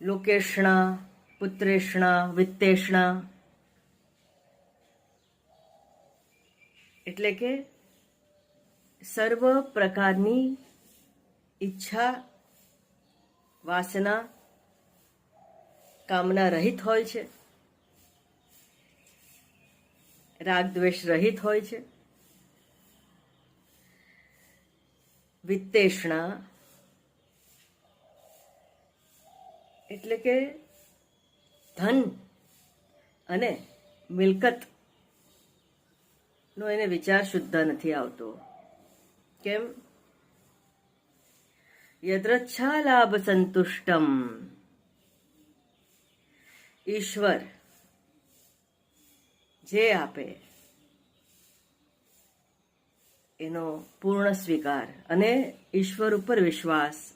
લોકેશણા પુત્રેષણા વિત્તેષણા એટલે કે સર્વ પ્રકારની ઈચ્છા વાસના કામના રહિત હોય છે રાગ દ્વેષ રહિત હોય છે વિત્તેષણા એટલે કે ધન અને મિલકત નો એને વિચાર શુદ્ધ નથી આવતો. કેમ? યદ્રચ્છા લાભ સંતુષ્ટમ. ઈશ્વર જે આપે એનો પૂર્ણ સ્વીકાર અને ઈશ્વર ઉપર વિશ્વાસ